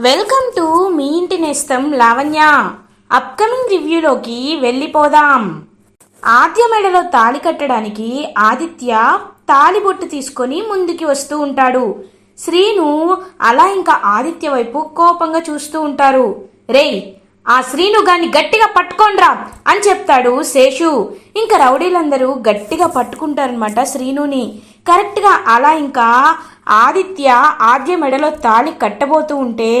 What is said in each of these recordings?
Welcome to me ఇంటి నేస్తం Lavanya. Upcoming రివ్యూలోకి వెళ్ళిపోదాం. ఆద్య మెడలో తాళి కట్టడానికి ఆదిత్య తాళిబొట్టు తీసుకొని ముందుకి వస్తూ ఉంటాడు. శ్రీను అలా ఇంకా ఆదిత్య వైపు కోపంగా చూస్తూ ఉంటారు. రేయ్ ఆ శ్రీను గాని గట్టిగా పట్టుకోండ్రా అని చెప్తాడు శేషు. ఇంకా రౌడీలందరూ గట్టిగా పట్టుకుంటారనమాట శ్రీనుని. కరెక్ట్గా అలా ఇంకా ఆదిత్య ఆద్య మెడలో తాళి కట్టబోతూ ఉంటే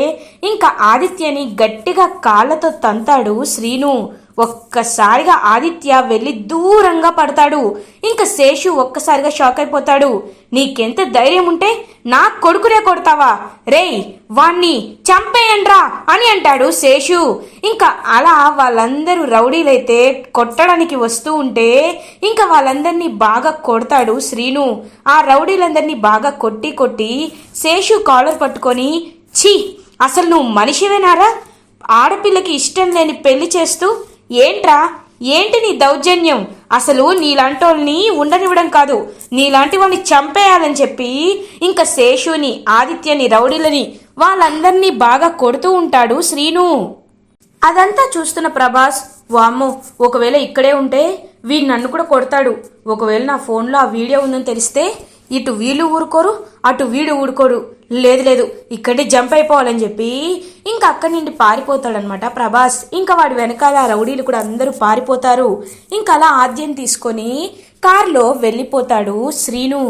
ఇంకా ఆదిత్యని గట్టిగా కాళ్ళతో తంతాడు శ్రీను. ఒక్కసారిగా ఆదిత్య వెళ్ళి దూరంగా పడతాడు. ఇంకా శేషు ఒక్కసారిగా షాక్ అయిపోతాడు. నీకెంత ధైర్యం ఉంటే నా కొడుకునే కొడతావా? రేయ్ వాణ్ణి చంపేయండ్రా అని అంటాడు శేషు. ఇంకా అలా వాళ్ళందరూ రౌడీలైతే కొట్టడానికి వస్తూ ఉంటే ఇంకా వాళ్ళందరినీ బాగా కొడతాడు శ్రీను. ఆ రౌడీలందరినీ బాగా కొట్టి కొట్టి శేషు కాలర్ పట్టుకొని ఛీ అసలు నువ్వు మనిషివేనారా? ఆడపిల్లకి ఇష్టం లేని పెళ్ళి చేస్తూ ఏంట్రా? ఏంటి నీ దౌర్జన్యం? అసలు నీలాంటోళ్ళని ఉండనివ్వడం కాదు. నీలాంటి వాళ్ళని చంపేయాలని చెప్పి ఇంకా శేషుని ఆదిత్యని రౌడీలని వాళ్ళందరినీ బాగా కొడుతూ ఉంటాడు శ్రీను. అదంతా చూస్తున్న ప్రభాస్ వామ్మో ఒకవేళ ఇక్కడే ఉంటే వీడు నన్ను కూడా కొడతాడు. ఒకవేళ నా ఫోన్లో ఆ వీడియో ఉందని తెలిస్తే ఇటు వీళ్ళు ఊరుకోరు అటు వీడు ఊరుకోడు. లేదు లేదు ఇక్కడే జంప్ అయిపోవాలని చెప్పి ఇంకా అక్కడి నుండి పారిపోతాడనమాట ప్రభాస్. ఇంకా వాడి వెనకాల రౌడీలు కూడా అందరూ పారిపోతారు. ఇంకా అలా ఆద్యం తీసుకొని కారులో వెళ్ళిపోతాడు శ్రీను.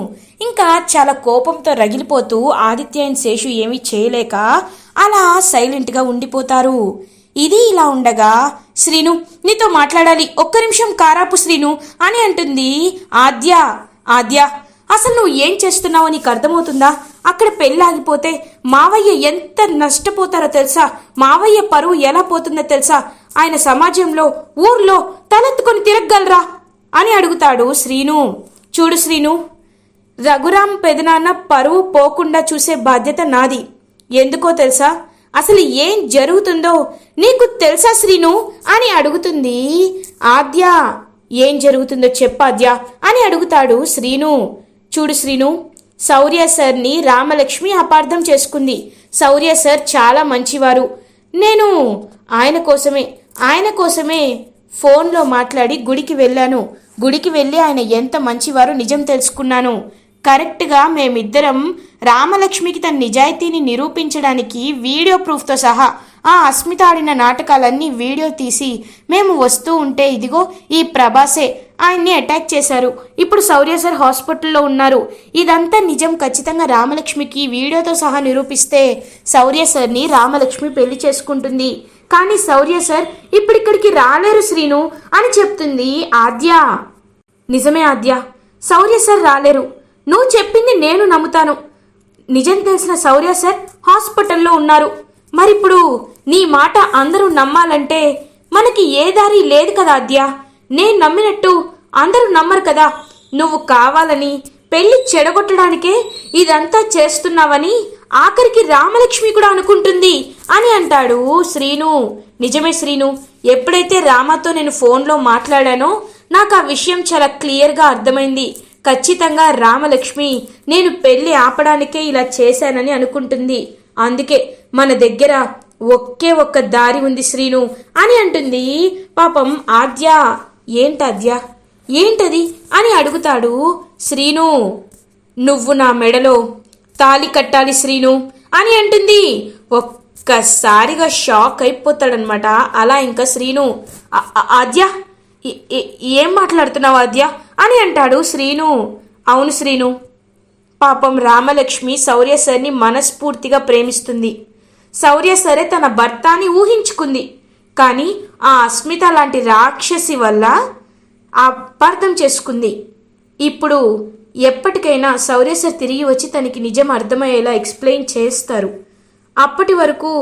ఇంకా చాలా కోపంతో రగిలిపోతూ ఆదిత్య అండ్ శేషు ఏమీ చేయలేక అలా సైలెంట్గా ఉండిపోతారు. ఇది ఇలా ఉండగా శ్రీను నీతో మాట్లాడాలి. ఒక్క నిమిషం కారాపు శ్రీను అని అంటుంది ఆద్య. ఆద్య అసలు నువ్వు ఏం చేస్తున్నావో నీకు అర్థమవుతుందా? అక్కడ పెళ్ళాగిపోతే మావయ్య ఎంత నష్టపోతారో తెలుసా? మావయ్య పరువు ఎలా పోతుందో తెలుసా? ఆయన సమాజంలో ఊర్లో తలెత్తుకొని తిరగలరా అని అడుగుతాడు శ్రీను. చూడు శ్రీను రఘురాం పెదనాన్న పరువు పోకుండా చూసే బాధ్యత నాది. ఎందుకో తెలుసా? అసలు ఏం జరుగుతుందో నీకు తెలుసా శ్రీను? అని అడుగుతుంది ఆద్య. ఏం జరుగుతుందో చెప్పాద్య అని అడుగుతాడు శ్రీను. చూడు శ్రీను శౌర్య సార్ని రామలక్ష్మి అపార్థం చేసుకుంది. శౌర్య సార్ చాలా మంచివారు. నేను ఆయన కోసమే ఆయన కోసమే ఫోన్లో మాట్లాడి గుడికి వెళ్ళాను. గుడికి వెళ్ళి ఆయన ఎంత మంచివారో నిజం తెలుసుకున్నాను. కరెక్ట్గా మేమిద్దరం రామలక్ష్మికి తన నిజాయితీని నిరూపించడానికి వీడియో ప్రూఫ్తో సహా ఆ అస్మిత ఆడిన నాటకాలన్నీ వీడియో తీసి మేము వస్తూ ఉంటే ఇదిగో ఈ ప్రభాసే ఆయన్ని అటాక్ చేశారు. ఇప్పుడు శౌర్య సార్ హాస్పిటల్లో ఉన్నారు. ఇదంతా నిజం. ఖచ్చితంగా రామలక్ష్మికి వీడియోతో సహా నిరూపిస్తే శౌర్య సార్ని రామలక్ష్మి పెళ్ళి చేసుకుంటుంది. కానీ శౌర్య సార్ ఇప్పుడిక్కడికి రాలేరు శ్రీను అని చెప్తుంది ఆద్య. నిజమే ఆద్య. శౌర్య సార్ రాలేరు. నువ్వు చెప్పింది నేను నమ్ముతాను. నిజం తెలిసిన శౌర్య సార్ హాస్పిటల్లో ఉన్నారు. మరిప్పుడు నీ మాట అందరూ నమ్మాలంటే మనకి ఏ దారి లేదు కదా ఆద్య. నేను నమ్మినట్టు అందరూ నమ్మరు కదా. నువ్వు కావాలని పెళ్ళి చెడగొట్టడానికే ఇదంతా చేస్తున్నావని ఆఖరికి రామలక్ష్మి కూడా అనుకుంటుంది అని అంటాడు శ్రీను. నిజమే శ్రీను ఎప్పుడైతే రామాతో నేను ఫోన్లో మాట్లాడానో నాకు ఆ విషయం చాలా క్లియర్గా అర్థమైంది. ఖచ్చితంగా రామలక్ష్మి నేను పెళ్ళి ఆపడానికే ఇలా చేశానని అనుకుంటుంది. అందుకే మన దగ్గర ఒకే ఒక్క దారి ఉంది శ్రీను అని అంటుంది పాపం ఆద్య. ఏంటాద్య ఏంటది అని అడుగుతాడు శ్రీను. నువ్వు నా మెడలో తాలి కట్టాలి శ్రీను అని అంటుంది. ఒక్కసారిగా షాక్ అయిపోతాడనమాట అలా ఇంకా శ్రీను. ఆద్య ఏం మాట్లాడుతున్నావు ఆద్య? అని అంటాడు శ్రీను. అవును శ్రీను. పాపం రామలక్ష్మి శౌర్య సార్ని మనస్ఫూర్తిగా ప్రేమిస్తుంది. శౌర్య సరే తన భర్త అని ఊహించుకుంది. కానీ ఆ అస్మిత లాంటి రాక్షసి వల్ల అపార్థం చేసుకుంది. ఇప్పుడు ఎప్పటికైనా సౌరేశ్వర్ తిరిగి వచ్చి తనకి నిజం అర్థమయ్యేలా ఎక్స్ప్లెయిన్ చేస్తారు. అప్పటి వరకు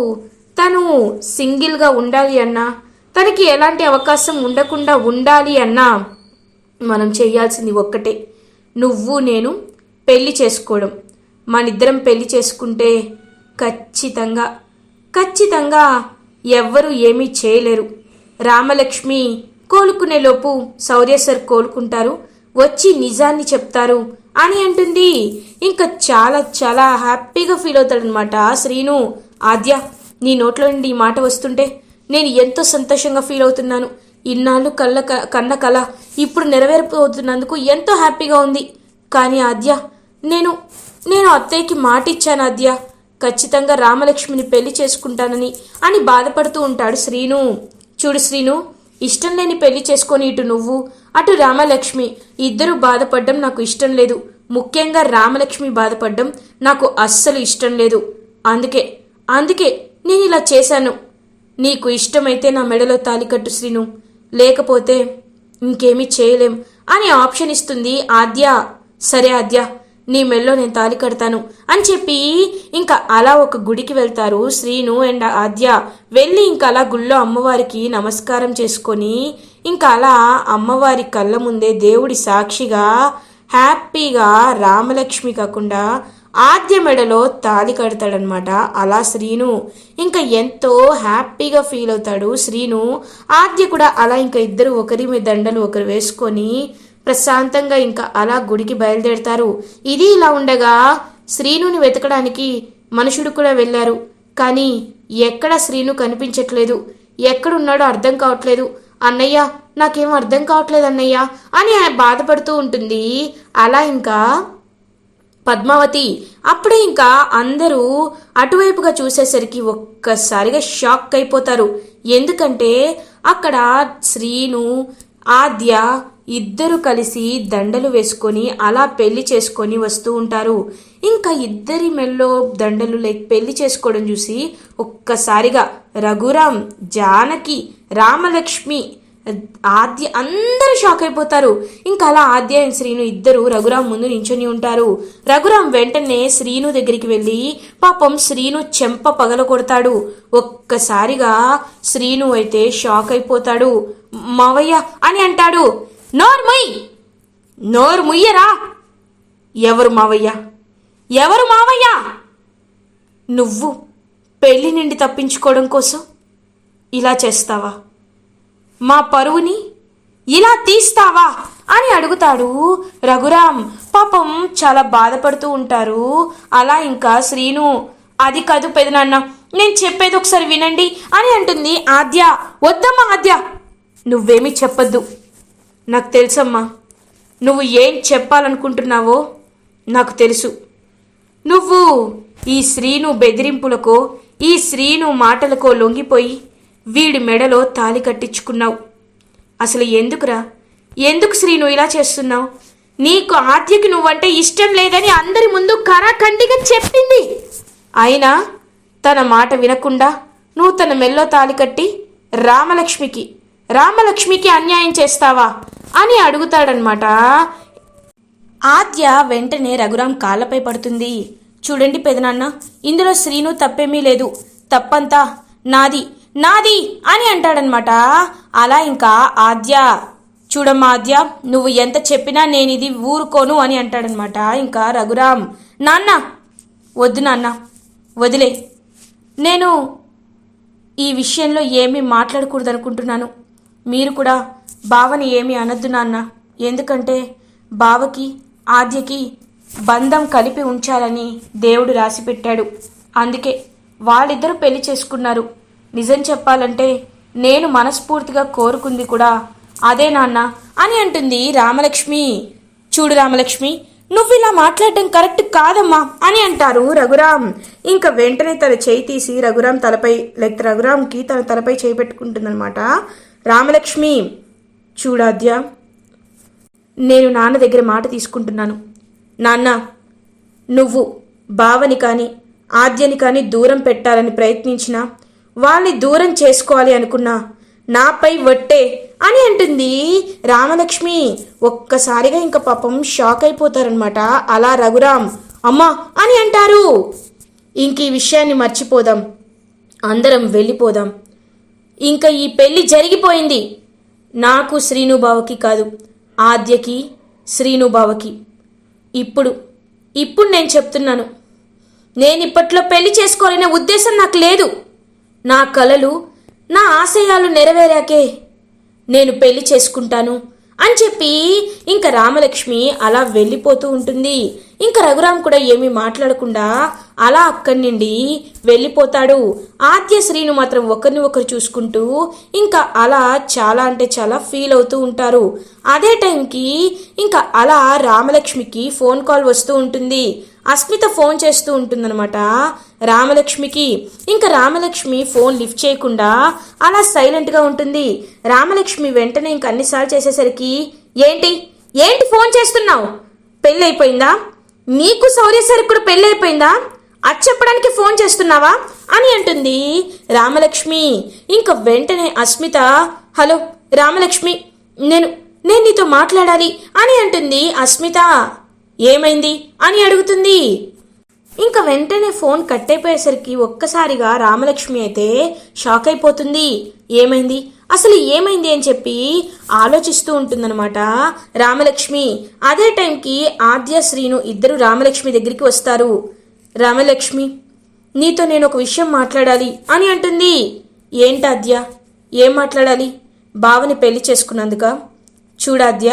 తను సింగిల్గా ఉండాలి అన్నా తనకి ఎలాంటి అవకాశం ఉండకుండా ఉండాలి అన్నా మనం చేయాల్సింది ఒక్కటే. నువ్వు నేను పెళ్ళి చేసుకోవడం. మనిద్దరం పెళ్ళి చేసుకుంటే ఖచ్చితంగా ఖచ్చితంగా ఎవ్వరూ ఏమీ చేయలేరు. రామలక్ష్మి కోలుకునేలోపు శౌర్య సార్ కోలుకుంటారు. వచ్చి నిజాన్ని చెప్తారు అని అంటుంది. ఇంకా చాలా చాలా హ్యాపీగా ఫీల్ అవుతాడనమాట శ్రీను. ఆద్య నీ నోట్లో నుండి ఈ మాట వస్తుంటే నేను ఎంతో సంతోషంగా ఫీల్ అవుతున్నాను. ఇన్నాళ్ళు కళ్ళ క- కన్న కళ ఇప్పుడు నెరవేరిపోతున్నందుకు ఎంతో హ్యాపీగా ఉంది. కానీ ఆద్య నేను నేను అత్తయ్యకి మాట ఇచ్చాను ఆద్య. ఖచ్చితంగా రామలక్ష్మిని పెళ్ళి చేసుకుంటానని అని బాధపడుతూ ఉంటాడు శ్రీను. చూడు శ్రీను ఇష్టం లేని పెళ్ళి చేసుకొని ఇటు నువ్వు అటు రామలక్ష్మి. ఇద్దరు బాధపడడం నాకు ఇష్టం లేదు. ముఖ్యంగా రామలక్ష్మి బాధపడడం నాకు అస్సలు ఇష్టం లేదు. అందుకే అందుకే నేను ఇలా చేశాను. నీకు ఇష్టమైతే నా మెడలో తాలికట్టు శ్రీను. లేకపోతే ఇంకేమీ చేయలేం అని ఆప్షన్ ఇస్తుంది ఆద్య. సరే ఆద్య నీ మెల్లో నేను తాలి కడతాను అని చెప్పి ఇంకా అలా ఒక గుడికి వెళ్తారు శ్రీను అండ్ ఆద్య. వెళ్ళి ఇంకా అలా గుళ్ళో అమ్మవారికి నమస్కారం చేసుకొని ఇంకా అలా అమ్మవారి కళ్ళ ముందే దేవుడి సాక్షిగా హ్యాపీగా రామలక్ష్మి కాకుండా ఆద్య మెడలో తాలి కడతాడనమాట. అలా శ్రీను ఇంకా ఎంతో హ్యాపీగా ఫీల్ అవుతాడు. శ్రీను ఆద్య కూడా అలా ఇంకా ఇద్దరు ఒకరి మీద దండలు ఒకరు వేసుకొని ప్రశాంతంగా ఇంకా అలా గుడికి బయలుదేరతారు. ఇది ఇలా ఉండగా శ్రీనుని వెతకడానికి మనుషుడు కూడా వెళ్ళారు. కానీ ఎక్కడ శ్రీను కనిపించట్లేదు? ఎక్కడున్నాడో అర్థం కావట్లేదు. అన్నయ్య నాకేం అర్థం కావట్లేదు అన్నయ్య అని ఆయన బాధపడుతూ ఉంటుంది. అలా ఇంకా పద్మావతి అప్పుడే ఇంకా అందరూ అటువైపుగా చూసేసరికి ఒక్కసారిగా షాక్ అయిపోతారు. ఎందుకంటే అక్కడ శ్రీను ఆద్య ఇద్దరు కలిసి దండలు వేసుకొని అలా పెళ్ళి చేసుకొని వస్తూ ఉంటారు. ఇంకా ఇద్దరి మెల్లో దండలు లైక్ పెళ్ళి చేసుకోవడం చూసి ఒక్కసారిగా రఘురాం జానకి రామలక్ష్మి ఆద్య అందరూ షాక్ అయిపోతారు. ఇంకా అలా ఆద్య అండ్ శ్రీను ఇద్దరు రఘురాం ముందు నించొని ఉంటారు. రఘురాం వెంటనే శ్రీను దగ్గరికి వెళ్ళి పాపం శ్రీను చెంప పగల కొడతాడు. ఒక్కసారిగా శ్రీను అయితే షాక్ అయిపోతాడు. మావయ్య అని అంటాడు. నోరు ముయ్. నోరు ముయ్యరా. ఎవరు మావయ్యా? ఎవరు మావయ్యా? నువ్వు పెళ్ళి నుండి తప్పించుకోవడం కోసం ఇలా చేస్తావా? మా పరువుని ఇలా తీస్తావా? అని అడుగుతాడు రఘురాం పాపం చాలా బాధపడుతూ ఉంటారు. అలా ఇంకా శ్రీను అది కాదు పెదనాన్న నేను చెప్పేది ఒకసారి వినండి అని అంటుంది ఆద్య. వద్దమ్మా ఆద్య. నువ్వేమీ చెప్పద్దు. నాకు తెలుసమ్మా. నువ్వు ఏం చెప్పాలనుకుంటున్నావో నాకు తెలుసు. నువ్వు ఈ శ్రీను బెదిరింపులకో ఈ శ్రీను మాటలకో లొంగిపోయి వీడి మెడలో తాలి కట్టించుకున్నావు. అసలు ఎందుకురా? ఎందుకు శ్రీను ఇలా చేస్తున్నావు? నీకు ఆద్యకి నువ్వంటే ఇష్టం లేదని అందరి ముందు కరాఖండిగా చెప్పింది. అయినా తన మాట వినకుండా నువ్వు తన మెల్లో తాలి కట్టి రామలక్ష్మికి రామలక్ష్మికి అన్యాయం చేస్తావా? అని అడుగుతాడనమాట. ఆద్య వెంటనే రఘురాం కాళ్ళపై పడుతుంది. చూడండి పెదనాన్న ఇందులో శ్రీను తప్పేమీ లేదు. తప్పంతా నాది నాది అని అంటాడనమాట. అలా ఇంకా ఆద్య. చూడమ్మా ఆద్య నువ్వు ఎంత చెప్పినా నేను ఇది ఊరుకోను అని అంటాడనమాట. ఇంకా రఘురాం నాన్న వద్దు నాన్న వదిలే. నేను ఈ విషయంలో ఏమీ మాట్లాడకూడదు అనుకుంటున్నాను మీరు కూడా బావని ఏమి అనద్దు నాన్న. ఎందుకంటే బావకి ఆద్యకి బంధం కలిపి ఉంచాలని దేవుడు రాసిపెట్టాడు. అందుకే వాళ్ళిద్దరూ పెళ్ళి చేసుకున్నారు. నిజం చెప్పాలంటే నేను మనస్ఫూర్తిగా కోరుకుంది కూడా అదే నాన్న అని అంటుంది రామలక్ష్మి. చూడు రామలక్ష్మి నువ్వు ఇలా మాట్లాడటం కరెక్ట్ కాదమ్మా అని అంటారు రఘురాం ఇంకా వెంటనే తన చేయి తీసి రఘురాం తలపై లైక్ రఘురాంకి తన తలపై చేయి పెట్టుకుంటుందన్నమాట. రామలక్ష్మి చూడాద్యా. నేను నాన్న దగ్గర మాట తీసుకుంటున్నాను. నాన్న నువ్వు బావని కానీ ఆద్యని కానీ దూరం పెట్టాలని ప్రయత్నించినా వాళ్ళని దూరం చేసుకోవాలి అనుకున్నా నాపై వట్టే అని అంటుంది రామలక్ష్మి. ఒక్కసారిగా ఇంకా పాపం షాక్ అయిపోతారనమాట అలా రఘురామ్ అమ్మా అని అంటారు. ఇంక ఈ విషయాన్ని మర్చిపోదాం. అందరం వెళ్ళిపోదాం. ఇంకా ఈ పెళ్ళి జరిగిపోయింది. నాకు శ్రీనుబావకి కాదు ఆద్యకి శ్రీనుబావకి. ఇప్పుడు ఇప్పుడు నేను చెప్తున్నాను. నేను ఇప్పట్లో పెళ్ళి చేసుకోవాలనే ఉద్దేశం నాకు లేదు. నా కలలు నా ఆశయాలు నెరవేరాకే నేను పెళ్ళి చేసుకుంటాను అని చెప్పి ఇంకా రామలక్ష్మి అలా వెళ్ళిపోతూ ఉంటుంది. ఇంకా రఘురామ్ కూడా ఏమీ మాట్లాడకుండా అలా అక్కడి నుండి వెళ్ళిపోతాడు. ఆద్య శ్రీను మాత్రం ఒకరిని ఒకరు చూసుకుంటూ ఇంకా అలా చాలా అంటే చాలా ఫీల్ అవుతూ ఉంటారు. అదే టైంకి ఇంకా అలా రామలక్ష్మికి ఫోన్ కాల్ వస్తూ ఉంటుంది. అస్మిత ఫోన్ చేస్తూ ఉంటుందన్నమాట రామలక్ష్మికి. ఇంకా రామలక్ష్మి ఫోన్ లిఫ్ట్ చేయకుండా అలా సైలెంట్గా ఉంటుంది. రామలక్ష్మి వెంటనే ఇంక అన్నిసార్లు చేసేసరికి ఏంటి? ఏంటి ఫోన్ చేస్తున్నావు? పెళ్ళైపోయిందా? నీకు శౌర్య సరుకుడు పెళ్ళైపోయిందా? అది చెప్పడానికి ఫోన్ చేస్తున్నావా? అని అంటుంది. రామలక్ష్మి ఇంకా వెంటనే అస్మిత హలో రామలక్ష్మి నేను నేను నీతో మాట్లాడాలి అని అంటుంది అస్మిత. ఏమైంది? అని అడుగుతుంది. ఇంకా వెంటనే ఫోన్ కట్ అయిపోయేసరికి ఒక్కసారిగా రామలక్ష్మి అయితే షాక్ అయిపోతుంది. ఏమైంది? అసలు ఏమైంది అని చెప్పి ఆలోచిస్తూ ఉంటుందన్నమాట. రామలక్ష్మి అదే టైంకి ఆద్య శ్రీను ఇద్దరు రామలక్ష్మి దగ్గరికి వస్తారు. రామలక్ష్మి నీతో నేను ఒక విషయం మాట్లాడాలి అని అంటుంది. ఏంటాద్య ఏం మాట్లాడాలి? బావని పెళ్ళి చేసుకున్నందుక? చూడాద్య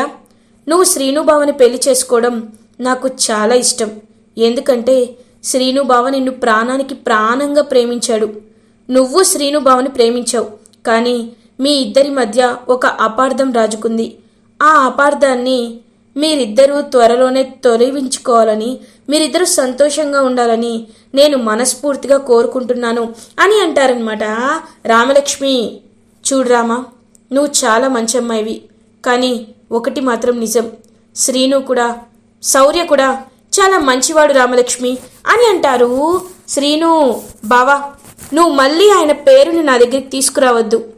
నువ్వు శ్రీను బావని పెళ్ళి చేసుకోవడం నాకు చాలా ఇష్టం. ఎందుకంటే శ్రీను బావ నిన్ను ప్రాణానికి ప్రాణంగా ప్రేమించాడు. నువ్వు శ్రీను బావని ప్రేమించావు. కానీ మీ ఇద్దరి మధ్య ఒక అపార్థం రాజుకుంది. ఆ అపార్థాన్ని మీరిద్దరూ త్వరలోనే తొలగించుకోవాలని మీరిద్దరూ సంతోషంగా ఉండాలని నేను మనస్ఫూర్తిగా కోరుకుంటున్నాను అని అంటారనమాట రామలక్ష్మి. చూడరామా నువ్వు చాలా మంచి అమ్మాయివి. కానీ ఒకటి మాత్రం నిజం. శ్రీను కూడా శౌర్య కూడా చాలా మంచివాడు రామలక్ష్మి అని అంటారు శ్రీను. బావా నువ్వు మళ్ళీ ఆయన పేరుని నా దగ్గరికి తీసుకురావద్దు.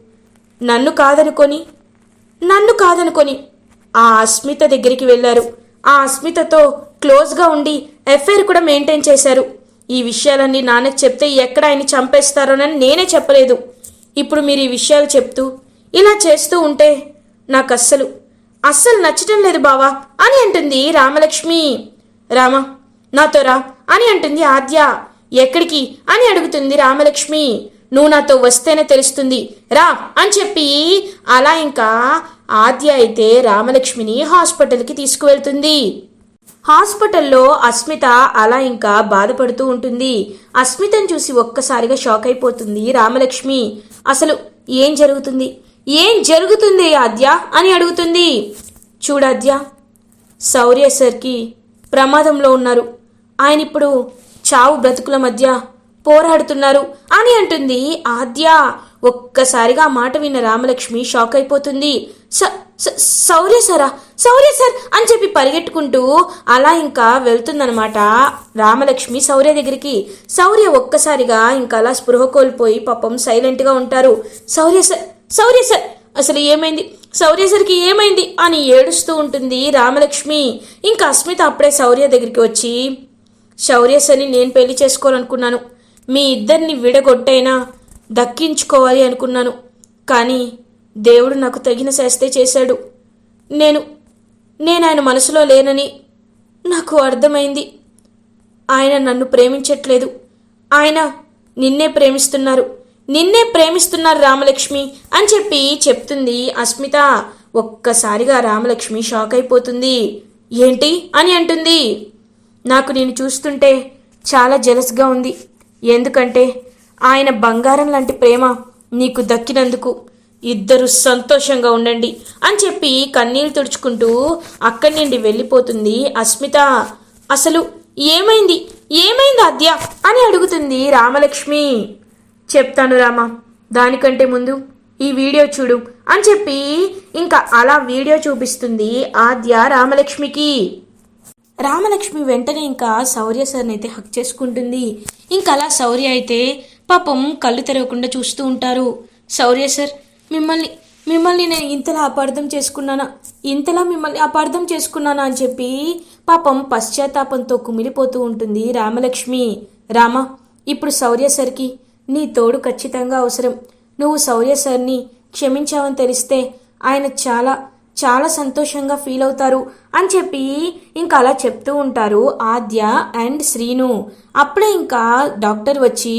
నన్ను కాదనుకొని నన్ను కాదనుకొని ఆ అస్మిత దగ్గరికి వెళ్ళారు. ఆ అస్మితతో క్లోజ్గా ఉండి ఎఫ్ఐఆర్ కూడా మెయింటైన్ చేశారు. ఈ విషయాలన్నీ నాన్నకు చెప్తే ఎక్కడ ఆయన చంపేస్తారోనని నేనే చెప్పలేదు. ఇప్పుడు మీరు ఈ విషయాలు చెప్తూ ఇలా చేస్తూ ఉంటే నాకు అస్సలు అస్సలు నచ్చటం లేదు బావా అని అంటుంది రామలక్ష్మి. రామ నాతో రా అని అంటుంది ఆద్య. ఎక్కడికి అని అడుగుతుంది రామలక్ష్మి. నువ్వు నాతో వస్తేనే తెలుస్తుంది. రా అని చెప్పి అలా ఇంకా ఆద్య అయితే రామలక్ష్మిని హాస్పిటల్కి తీసుకువెళ్తుంది. హాస్పిటల్లో అస్మిత అలా ఇంకా బాధపడుతూ ఉంటుంది. అస్మితను చూసి ఒక్కసారిగా షాక్ అయిపోతుంది రామలక్ష్మి. అసలు ఏం జరుగుతుంది? ఏం జరుగుతుంది ఆద్య అని అడుగుతుంది. చూడాద్య శౌర్య సార్కి ప్రమాదంలో ఉన్నారు. ఆయన ఇప్పుడు చావు బ్రతుకుల మధ్య పోరాడుతున్నారు అని అంటుంది ఆద్య. ఒక్కసారిగా మాట విన్న రామలక్ష్మి షాక్ అయిపోతుంది. "స- స- సౌర్య సార్ అని చెప్పి పరిగెట్టుకుంటూ అలా ఇంకా వెళ్తుందనమాట రామలక్ష్మి శౌర్య దగ్గరికి. సౌర్య ఒక్కసారిగా ఇంకా అలా స్పృహ కోల్పోయి పాపం సైలెంట్గా ఉంటారు. సౌర్య సార్ సౌర్య సార్ అసలు ఏమైంది? శౌర్య సార్కి ఏమైంది? అని ఏడుస్తూ ఉంటుంది రామలక్ష్మి. ఇంకా అస్మిత అప్పుడే శౌర్య దగ్గరికి వచ్చి శౌర్య నేను పెళ్ళి చేసుకోవాలనుకున్నాను. మీ ఇద్దరిని విడగొట్టైనా దక్కించుకోవాలి అనుకున్నాను. కానీ దేవుడు నాకు తగిన శాస్తే చేశాడు. నేను నేను ఆయన మనసులో లేనని నాకు అర్థమైంది. ఆయన నన్ను ప్రేమించట్లేదు. ఆయన నిన్నే ప్రేమిస్తున్నారు. నిన్నే ప్రేమిస్తున్నారు రామలక్ష్మి అని చెప్పి చెప్తుంది అస్మిత. ఒక్కసారిగా రామలక్ష్మి షాక్ అయిపోతుంది. ఏంటి అని అంటుంది. నాకు నేను చూస్తుంటే చాలా జెలస్గా ఉంది. ఎందుకంటే ఆయన బంగారం లాంటి ప్రేమ నీకు దక్కినందుకు ఇద్దరు సంతోషంగా ఉండండి అని చెప్పి కన్నీళ్ళు తుడుచుకుంటూ అక్కడి నుండి వెళ్ళిపోతుంది అస్మిత. అసలు ఏమైంది? ఏమైంది అద్య అని అడుగుతుంది రామలక్ష్మి. చెప్తాను రామ దానికంటే ముందు ఈ వీడియో చూడు అని చెప్పి ఇంకా అలా వీడియో చూపిస్తుంది ఆద్య రామలక్ష్మికి. రామలక్ష్మి వెంటనే ఇంకా శౌర్య సార్ని అయితే హక్ చేసుకుంటుంది. ఇంకా అలా శౌర్య అయితే పాపం కళ్ళు తెరవకుండా చూస్తూ ఉంటారు. శౌర్య సార్ మిమ్మల్ని మిమ్మల్ని నేను ఇంతలా అపార్థం చేసుకున్నానా? ఇంతలా మిమ్మల్ని అపార్థం చేసుకున్నానా అని చెప్పి పాపం పశ్చాత్తాపంతో కుమిలిపోతూ ఉంటుంది రామలక్ష్మి. రామ ఇప్పుడు శౌర్య సార్కి నీ తోడు ఖచ్చితంగా అవసరం. నువ్వు శౌర్య సార్ని క్షమించావని తెలిస్తే ఆయన చాలా చాలా సంతోషంగా ఫీల్ అవుతారు అని చెప్పి ఇంకా అలా చెప్తూ ఉంటారు ఆద్య అండ్ శ్రీను. అప్పుడే ఇంకా డాక్టర్ వచ్చి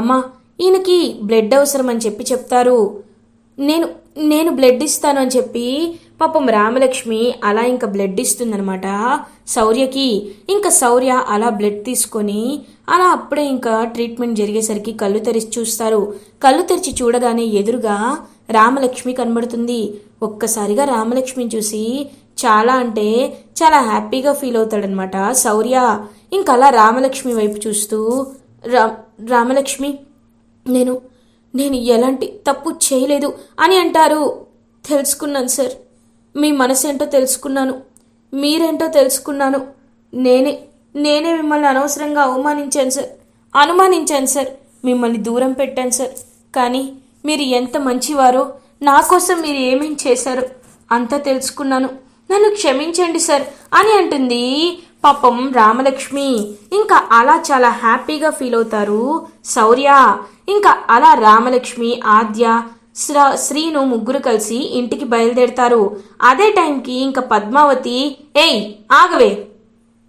అమ్మా ఈయనకి బ్లడ్ అవసరం అని చెప్పి చెప్తారు. నేను నేను బ్లడ్ ఇస్తాను అని చెప్పి పాపం రామలక్ష్మి అలా ఇంకా బ్లడ్ ఇస్తుందనమాట శౌర్యకి ఇంకా శౌర్య అలా బ్లడ్ తీసుకొని అలా అప్పుడే ఇంకా ట్రీట్మెంట్ జరిగేసరికి కళ్ళు తెరిచి చూస్తారు. కళ్ళు తెరిచి చూడగానే ఎదురుగా రామలక్ష్మి కనబడుతుంది. ఒక్కసారిగా రామలక్ష్మిని చూసి చాలా అంటే చాలా హ్యాపీగా ఫీల్ అవుతాడనమాట శౌర్య ఇంకా అలా రామలక్ష్మి వైపు చూస్తూ రా రామలక్ష్మి నేను నేను ఎలాంటి తప్పు చేయలేదు అని అంటారు. తెలుసుకున్నాను సార్. మీ మనసు ఏంటో తెలుసుకున్నాను. మీరేంటో తెలుసుకున్నాను. నేనే నేనే మిమ్మల్ని అనవసరంగా అవమానించాను సార్. అనుమానించాను సార్. మిమ్మల్ని దూరం పెట్టాను సార్. కానీ మీరు ఎంత మంచివారో నా కోసం మీరు ఏమేం చేశారు? అంతా తెలుసుకున్నాను. నన్ను క్షమించండి సార్ అని అంటుంది. పాపం రామలక్ష్మి. ఇంకా అలా చాలా హ్యాపీగా ఫీల్ అవుతారు శౌర్య. ఇంకా అలా రామలక్ష్మి ఆద్య శ్ర- శ్రీను ముగ్గురు కలిసి ఇంటికి బయలుదేరతారు. అదే టైంకి ఇంకా పద్మావతి ఏయ్ ఆగవే.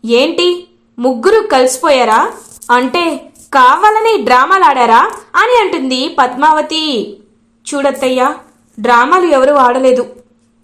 ఏంటి? ముగ్గురు కలిసిపోయారా? అంటే కావాలని డ్రామాలు ఆడారా? అని అంటుంది పద్మావతి. చూడత్తయ్యా డ్రామాలు ఎవరు ఆడలేదు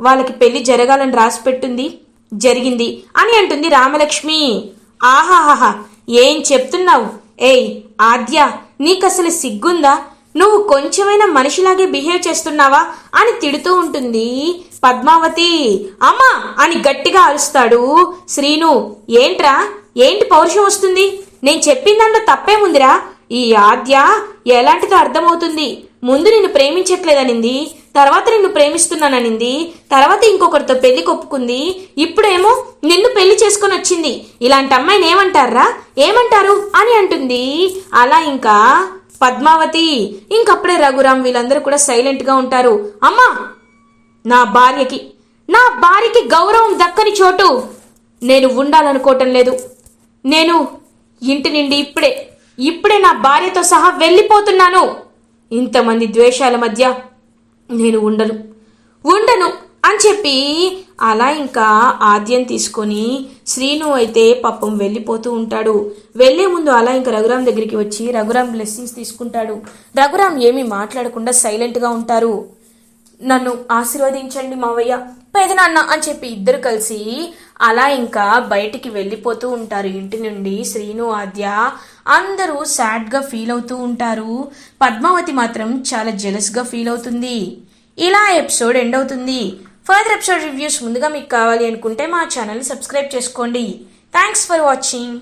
వాళ్ళకి పెళ్ళి జరగాలని రాసిపెట్టింది జరిగింది అని అంటుంది రామలక్ష్మి. ఆహాహాహా ఏం చెప్తున్నావు? ఏయ్ ఆద్య నీకసలు సిగ్గుందా? నువ్వు కొంచెమైనా మనిషిలాగే బిహేవ్ చేస్తున్నావా? అని తిడుతూ ఉంటుంది పద్మావతి. అమ్మా అని గట్టిగా అరుస్తాడు శ్రీను. ఏంట్రా? ఏంటి పౌరుషం వస్తుంది? నేను చెప్పిన దాంట్లో తప్పేముందిరా? ఈ ఆద్య ఎలాంటిదో అర్థమవుతుంది. ముందు నిన్ను ప్రేమించట్లేదనింది. తర్వాత నిన్ను ప్రేమిస్తున్నాననింది. తర్వాత ఇంకొకరితో పెళ్ళి కొప్పుకుంది. ఇప్పుడేమో నిన్ను పెళ్ళి చేసుకొని వచ్చింది. ఇలాంటి అమ్మాయిని ఏమంటారా? ఏమంటారు? అని అంటుంది. అలా ఇంకా పద్మావతి ఇంకప్పుడే రఘురామ్ వీళ్ళందరూ కూడా సైలెంట్గా ఉంటారు. అమ్మా నా భార్యకి నా భార్యకి గౌరవం దక్కని చోటు. నేను ఉండాలనుకోవటం లేదు. నేను ఇంటి నుండి ఇప్పుడే ఇప్పుడే నా భార్యతో సహా వెళ్ళిపోతున్నాను. ఇంతమంది ద్వేషాల మధ్య నేను ఉండను. ఉండను అని చెప్పి అలా ఇంకా ఆద్యం తీసుకొని శ్రీను అయితే పాపం వెళ్ళిపోతూ ఉంటాడు. వెళ్ళే ముందు అలా ఇంకా రఘురామ్ దగ్గరికి వచ్చి రఘురామ్ బ్లెస్సింగ్స్ తీసుకుంటాడు. రఘురామ్ ఏమీ మాట్లాడకుండా సైలెంట్గా ఉంటారు. నన్ను ఆశీర్వదించండి మావయ్య పెదనాన్న అని చెప్పి ఇద్దరు కలిసి అలా ఇంకా బయటికి వెళ్ళిపోతూ ఉంటారు. ఇంటి నుండి శ్రీను ఆద్య అందరూ సాడ్గా ఫీల్ అవుతూ ఉంటారు. పద్మావతి మాత్రం చాలా జెలస్గా ఫీల్ అవుతుంది. ఇలా ఎపిసోడ్ ఎండ్ అవుతుంది. ఫర్దర్ ఎపిసోడ్ రివ్యూస్ ముందుగా మీకు కావాలి అనుకుంటే మా ఛానల్ సబ్స్క్రైబ్ చేసుకోండి. Thanks for watching